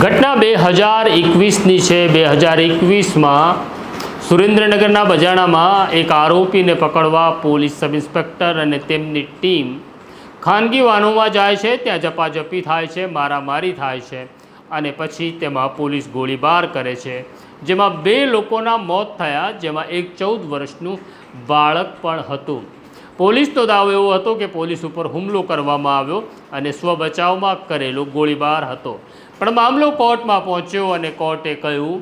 ઘટના બે હજાર એકવીસની છે. બે હજાર એકવીસમાં સુરેન્દ્રનગરના બજાણામાં એક આરોપીને પકડવા પોલીસ સબ ઇન્સ્પેક્ટર અને તેમની ટીમ ખાનગી વાહનોમાં જાય છે. ત્યાં ઝપાઝપી થાય છે, મારામારી થાય છે અને પછી તેમાં પોલીસ ગોળીબાર કરે છે. જેમાં બે લોકોના મોત થયા, જેમાં એક ચૌદ વર્ષનું બાળક પણ હતું. પોલીસનો દાવો એવો હતો કે પોલીસ ઉપર હુમલો કરવામાં આવ્યો અને સ્વ બચાવમાં કરેલો ગોળીબાર હતો. પણ મામલો કોર્ટમાં પહોંચ્યો અને કોર્ટે કહ્યું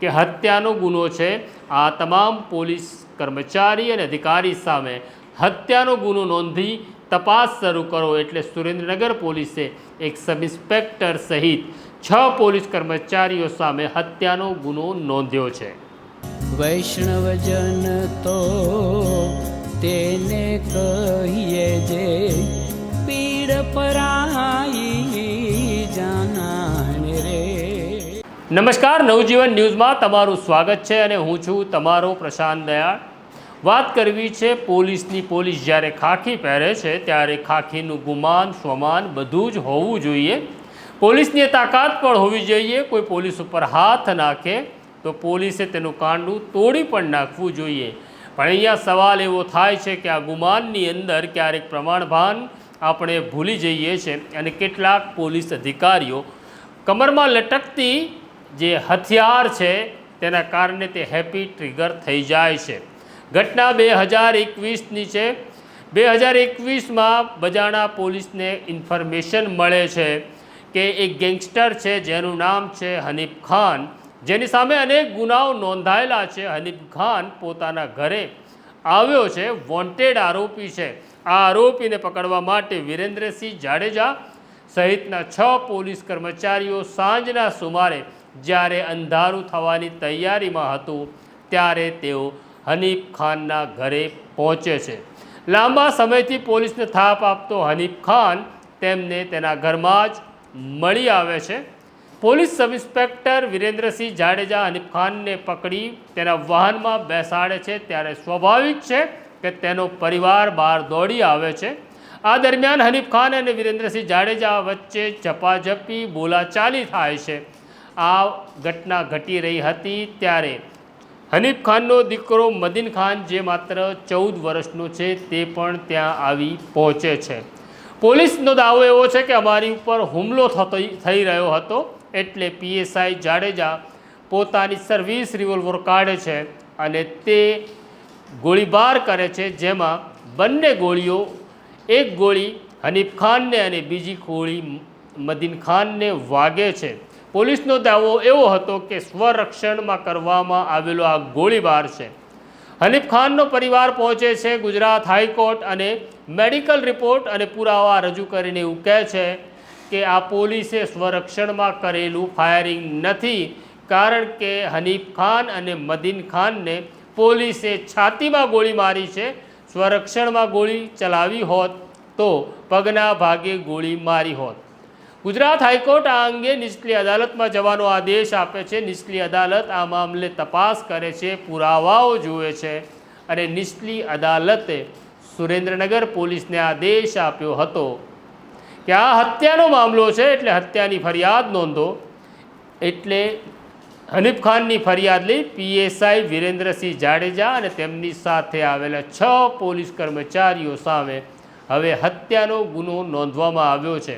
કે હત્યાનો ગુનો છે. આ તમામ પોલીસ કર્મચારી અને અધિકારી સામે હત્યાનો ગુનો નોંધી તપાસ શરૂ કરો એટલે સુરેન્દ્રનગર પોલીસે એક સબ ઇન્સ્પેક્ટર સહિત છ પોલીસ કર્મચારીઓ સામે હત્યાનો ગુનો નોંધ્યો છે. વૈષ્ણવજન તો તેને કહીએ જે પીડ પરાઈ જાનાને રે. નમસ્કાર, નવજીવન ન્યૂઝમાં તમારું સ્વાગત છે અને હું છું તમારો પ્રશાંત દયાળ. વાત કરવી છે પોલીસની. પોલીસ જ્યારે ખાખી પહેરે છે ત્યારે ખાખીનું ગુમાન, સ્વમાન બધું જ હોવું જોઈએ. પોલીસની તાકાત પણ હોવી જોઈએ. કોઈ પોલીસ ઉપર હાથ નાખે તો પોલીસે તેનું કાંડું તોડી પણ નાખવું જોઈએ. પણ અહીંયા સવાલ એવો થાય છે કે આ ગુમાનની અંદર ક્યારેક પ્રમાણભાન આપણે ભૂલી જઈએ છીએ અને કેટલાક પોલીસ અધિકારીઓ કમરમાં લટકતી જે હથિયાર છે તેના કારણે તે હેપી ટ્રિગર થઈ જાય છે. ઘટના બે હજાર એકવીસની છે. બે હજાર એકવીસમાં બજાણા પોલીસને ઇન્ફોર્મેશન મળે છે કે એક ગેંગસ્ટર છે જેનું નામ છે હનીફ ખાન. જેની સામે અનેક ગુનાઓ નોંધાયેલા છે. હનીફ ખાન પોતાના ઘરે આવ્યો છે. વોન્ટેડ આરોપી છે. આ આરોપીને પકડવા માટે વિરેન્દ્રસિંહ જાડેજા સહિતના છ પોલીસ કર્મચારીઓ સાંજના સુમારે જ્યારે અંધારું થવાની તૈયારીમાં હતું ત્યારે તેઓ હનીફ ખાનના ઘરે પહોંચે છે. લાંબા સમયથી પોલીસને થાપ આપતો હનીફ ખાન તેમને તેના ઘરમાં જ મળી આવે છે. Police sub inspector Virendrasinh Jadeja Hanif ખાનને પકડી તેના વાહનમાં બેસાડે છે. ત્યારે સ્વાભાવિક છે કે તેનો પરિવાર બહાર દોડી આવે છે. આ દરમિયાન હનીફ ખાન અને વિરેન્દ્રસિંહ જાડેજા વચ્ચે ઝપાઝપી બોલાચાલી થાય છે. આ ઘટના ઘટી રહી હતી ત્યારે હનીફ ખાનનો દીકરો મદીન ખાન, જે માત્ર ચૌદ વર્ષનો છે, તે પણ ત્યાં આવી પહોંચે છે. પોલીસનો દાવો એવો છે કે અમારી ઉપર હુમલો થતો, થઈ રહ્યો હતો. એટલે પીએસઆઈ જાડેજા પોતાની સર્વિસ રિવોલ્વર કાઢે છે અને તે ગોળીબાર કરે છે, જેમાં બંને ગોળીઓ, એક ગોળી હનીફ ખાનને અને બીજી ગોળી મદીન ખાનને વાગે છે. પોલીસનો દાવો એવો હતો કે સ્વરક્ષણમાં કરવામાં આવેલો આ ગોળીબાર છે. હનીફ ખાનનો પરિવાર પહોંચે છે ગુજરાત હાઈકોર્ટ અને મેડિકલ રિપોર્ટ અને પુરાવા રજૂ કરીને એવું કહે છે કે આ પોલીસે સ્વરક્ષણમાં કરેલું ફાયરિંગ નથી, કારણ કે હનીફ ખાન અને મદીન ખાનને પોલીસે છાતીમાં ગોળી મારી છે, સ્વરક્ષણમાં ગોળી ચલાવી હોત તો પગના ભાગે ગોળી મારી હોત. ગુજરાત હાઈકોર્ટ આ અંગે નીચલી અદાલતમાં જવાનો આદેશ આપે છે. નીચલી અદાલત આ મામલે તપાસ કરે છે, પુરાવાઓ જુએ છે અને નીચલી અદાલતે સુરેન્દ્રનગર પોલીસને આદેશ આપ્યો હતો. કે આ હત્યાનો મામલો છે એટલે હત્યાની ફરિયાદ નોંધો. એટલે હનીફ ખાનની ફરિયાદ લઈ પીએસઆઈ વિરેન્દ્રસિંહ જાડેજા અને તેમની સાથે આવેલા છ પોલીસ કર્મચારીઓ સામે હવે હત્યાનો ગુનો નોંધવામાં આવ્યો છે.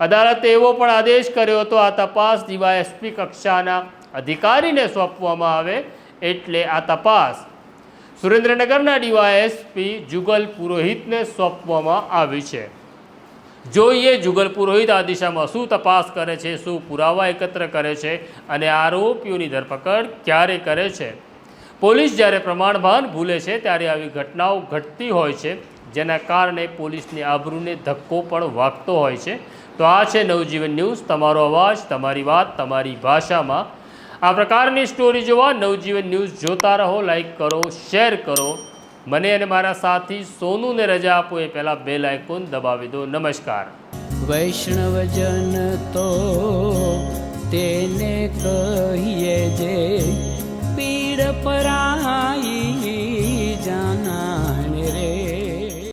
અદાલતે એવો પણ આદેશ કર્યો હતો, આ તપાસ ડીવાયએસપી કક્ષાના અધિકારીને સોંપવામાં આવે એટલે આ તપાસ સુરેન્દ્રનગરના ડીવાયએસપી જુગલ પુરોહિતને સોંપવામાં આવી છે. જોઈએ જુગલ પુરોહિત આ દિશામાં શું તપાસ કરે છે, શું પુરાવા એકત્ર કરે છે અને આરોપીઓની ધરપકડ ક્યારે કરે છે? પોલીસ જ્યારે પ્રમાણભાન ભૂલે છે ત્યારે આવી ઘટનાઓ ઘટતી હોય છે, જેના કારણે પોલીસની આબરૂને ધક્કો પણ વાગતો હોય છે. તો આ છે નવજીવન ન્યૂઝ. તમારો અવાજ, તમારી વાત, તમારી ભાષામાં. આ પ્રકારની સ્ટોરી જોવા નવજીવન ન્યૂઝ જોતા રહો, લાઈક કરો, શેર કરો. મને અને મારા સાથી સોનુને રજા આપો એ પહેલાં બે લાઇકોન દબાવી દો. નમસ્કાર. વૈષ્ણવજન તો તેને કહીએ